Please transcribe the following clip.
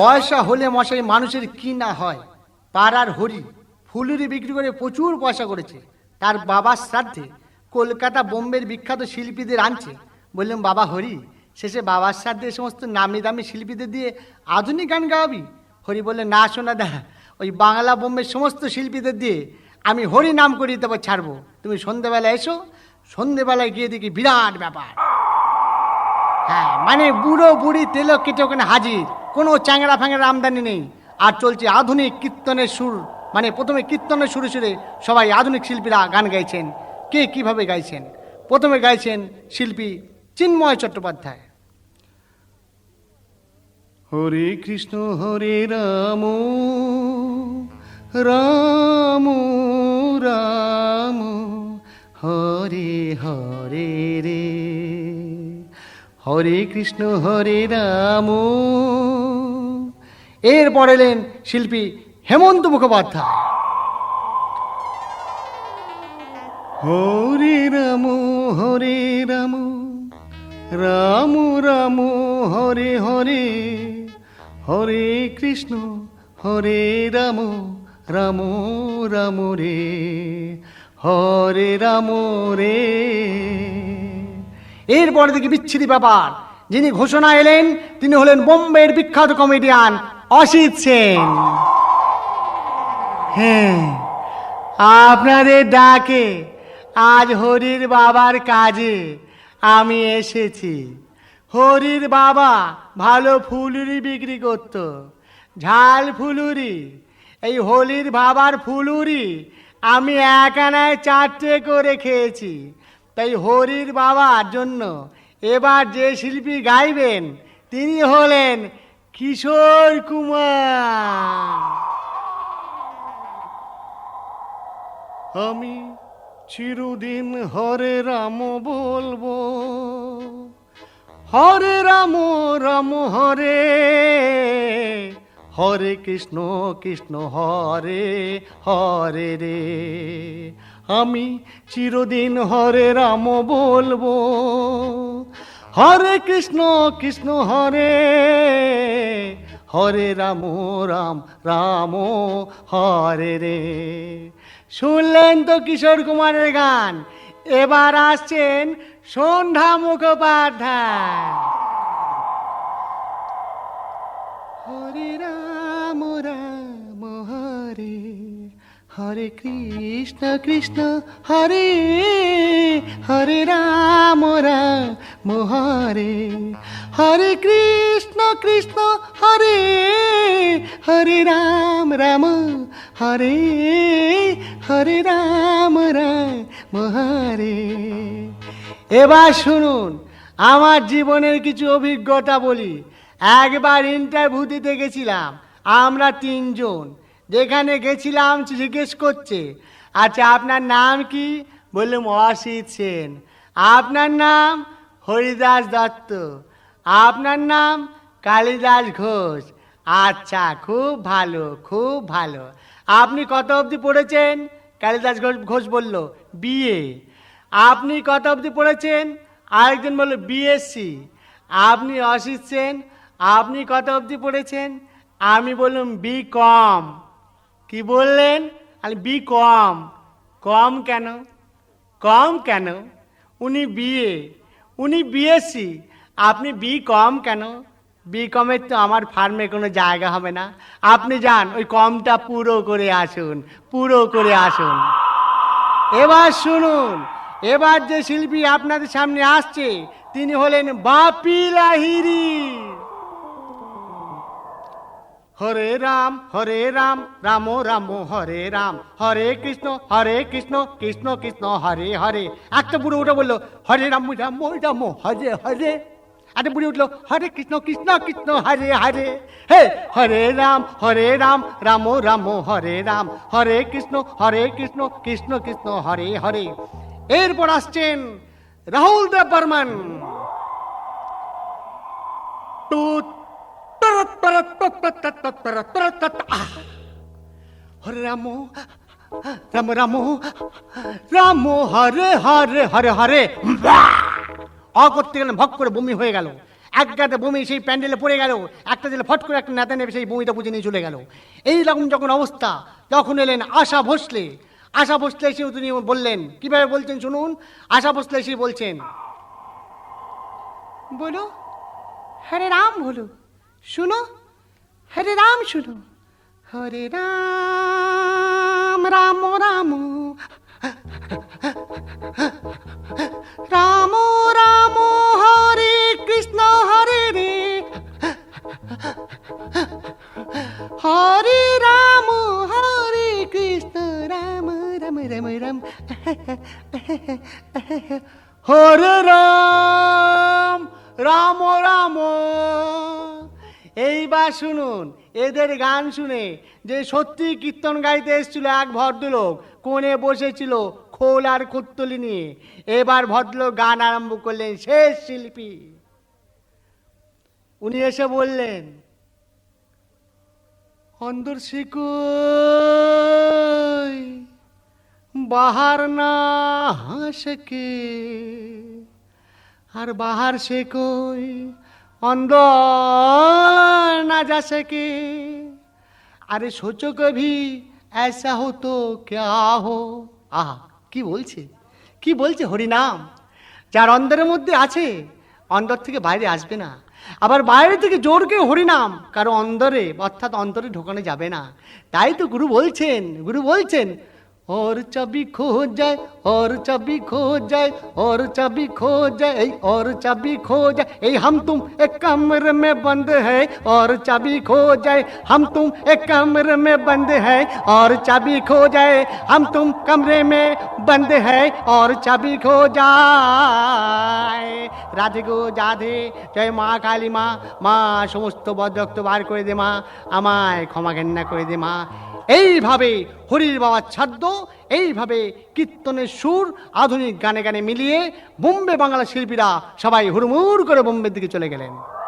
পয়সা হলে মশাই মানুষের কি না হয়? পাড়ার হরি ফুলুরি বিক্রি করে প্রচুর পয়সা করেছে। তার বাবার শ্রাদ্ধে কলকাতা বোম্বের বিখ্যাত শিল্পীদের আনছে। বললাম, বাবা হরি, শেষে বাবার শ্রাদ্ধে সমস্ত নামি দামি শিল্পীদের দিয়ে আধুনিক গান গাওয়াবি? হরি বললে, না শোনা দা, ওই বাংলা বোম্বের সমস্ত শিল্পীদের দিয়ে আমি হরি নাম করিয়ে দেবো, ছাড়বো। তুমি সন্ধেবেলায় এসো, সন্ধেবেলায় গিয়ে দেখি বিরাট ব্যাপার। হ্যাঁ মানে বুড়ো বুড়ি তেলক কেটে ওখানে হাজির। কোনো চ্যাংড়া ফ্যাংড়া আমদানি নেই। আর চলছে আধুনিক কীর্তনের সুর। মানে প্রথমে কীর্তনের সুরে সুরে সবাই আধুনিক শিল্পীরা গান গাইছেন। কে কীভাবে গাইছেন? প্রথমে গাইছেন শিল্পী চিন্ময় চট্টোপাধ্যায়। হরে কৃষ্ণ, হরে রাম রাম রাম, হরে হরে রে। হরে কৃষ্ণ, হরে রাম। এরপর এলেন শিল্পী হেমন্ত মুখোপাধ্যায়। হরে রাম হরে রাম রাম রাম হরে হরে হরে কৃষ্ণ হরে রাম রাম রাম রে হরে রাম রে। এরপরে দেখি বিচ্ছিরি ব্যাপার। যিনি ঘোষণা এলেন তিনি হলেন বোম্বের বিখ্যাত কমেডিয়ান অসিত সেন। হ্যাঁ আপনাদের ডাকে আজ হরির বাবার কাজে আমি এসেছি। হরির বাবা ভালো ফুলুরি বিক্রি করত, ঝাল ফুলুরি। এই হোলির বাবার ফুলুরি আমি একানায় চারটে করে খেয়েছি। তাই হরির বাবার জন্য এবার যে শিল্পী গাইবেন, তিনি হলেন কিশোর কুমার। আমি চিরদিন হরে রাম বলব। হরে রাম রাম হরে। হরে কৃষ্ণ কৃষ্ণ হরে হরে রে। আমি চিরদিন হরে রাম বলব। হরে কৃষ্ণ কৃষ্ণ হরে। হরে রাম রাম রাম, হরে রে। শুনলেন তো কিশোর কুমারের গান। এবার আসছেন সন্ধ্যা মুখোপাধ্যায়। হরে রাম রাম, হরে। হরে কৃষ্ণ কৃষ্ণ, হরে। হরে রাম রাম হরে হরে কৃষ্ণ কৃষ্ণ, হরে হরে রাম রাম, হরে হরে রাম রাম হরে এবার শুনুন, আমার জীবনের কিছু অভিজ্ঞতা বলি। একবার ইন্টারভিউ দিতে গেছিলাম, আমরা তিনজন। যেখানে গেছিলাম, জিজ্ঞেস করছে আচ্ছা আপনার নাম কি? বললাম, অসিত সেন। আপনার নাম? হরিদাস দত্ত। আপনার নাম কালিদাস ঘোষ। আচ্ছা খুব ভালো খুব ভালো। আপনি কত অবধি পড়েছেন? কালিদাস ঘোষ ঘোষ বলল বিয়ে আপনি কত অবধি পড়েছেন? আরেকজন বলল, বিএসসি। আপনি অসিত সেন, আপনি কত অবধি পড়েছেন? আমি বললাম বি কম কি বললেন? আমি বি কম কম কেন? কম কেন? উনি বিএ। উনি বিএসসি আপনি বি কম কেন? বি কমের তো আমার ফার্মে কোনো জায়গা হবে না। আপনি যান, ওই কমটা পুরো করে আসুন, পুরো করে আসুন। এবার শুনুন, এবার যে শিল্পী আপনাদের সামনে আসছে, তিনি হলেন বাপি লাহিরি হরে রাম হরে রাম রাম রাম, হরে রাম। হরে কৃষ্ণ হরে কৃষ্ণ কৃষ্ণ কৃষ্ণ, হরে হরে। একটা বুড়ো উঠে বলল, হরে রাম রাম রাম, হরে হরে। একটা বুড়ি উঠল, হরে কৃষ্ণ কৃষ্ণ কৃষ্ণ, হরে হরে। হে, হরে রাম হরে রাম রাম রাম, হরে রাম। হরে কৃষ্ণ হরে কৃষ্ণ কৃষ্ণ কৃষ্ণ, হরে হরে। এরপর আসছেন রাহুল দেব বর্মন। হরে রাম রাম রাম রাম, হরে হরে হরে হরে। অ করতে ভক করে বমি হয়ে গেল। এক গাতে বমি, সেই প্যান্ডেলে পড়ে গেল। একটা দিলে ফট করে একটা নেতা নেবে, সেই বমিটা বুঝে নিয়ে চলে গেল। এইরকম যখন অবস্থা, তখন এলেন আশা ভোসলে। আশা ভোসলে এসে তিনি বললেন, কীভাবে বলছেন শুনুন? আশা ভোসলে এসে বলছেন, বলো, হরে রাম বলো। শুনো হরে রাম শুনো হরে রাম রাম রাম রাম রাম হরে কৃষ্ণ হরে রে হরে রাম হরে কৃষ্ণ রাম রাম রাম রাম হরে শুনুন, এদের গান শুনে যে সত্যি কীর্তন গাইতে এসেছিল এক ভদ্রলোক, কোণে বসেছিল খোল আর কুত্তলি নিয়ে। এবার ভদ্রলোক গান আরম্ভ করলেন, শেষ শিল্পী। উনি এসে বললেন, অন্দর শিকই বাহার না হাসকে, আর বাহার সে কই अंदर ना जा सके अरे सोचो कभी ऐसा हो तो क्या हो আহা কি বলছে কি বলছে হরিনাম যার অন্তরের মধ্যে আছে অন্তর থেকে বাইরে আসবে না আবার বাইরে থেকে জোর করে হরিনাম কারো অন্তরে অর্থাৎ অন্তরে ঢোকানো যাবে না তাই তো গুরু বলছেন গুরু বলছেন और चाबी खो जाए और चाबी खो जाए और चाबी खो जाए और चाबी खो जाए ए हम तुम एक कमरे में बंद है और चाबी खो जाए हम तुम एक कमरे में बंद है और चाबी खो जाए हम तुम कमरे में बंद है और चाबी खो যায় রাধে গো রাধে জয় মা কালী মা মা সমস্ত বদ্রক্ত বার করে দে মা আমায় ক্ষমা ঘেন্না করে দে মা এইভাবে হরির বাবার ছাদ্য, এইভাবে কীর্তনের সুর, আধুনিক গানে গানে মিলিয়ে বোম্বে বাংলা শিল্পীরা সবাই হুড়মুড় করে বোম্বের দিকে চলে গেলেন।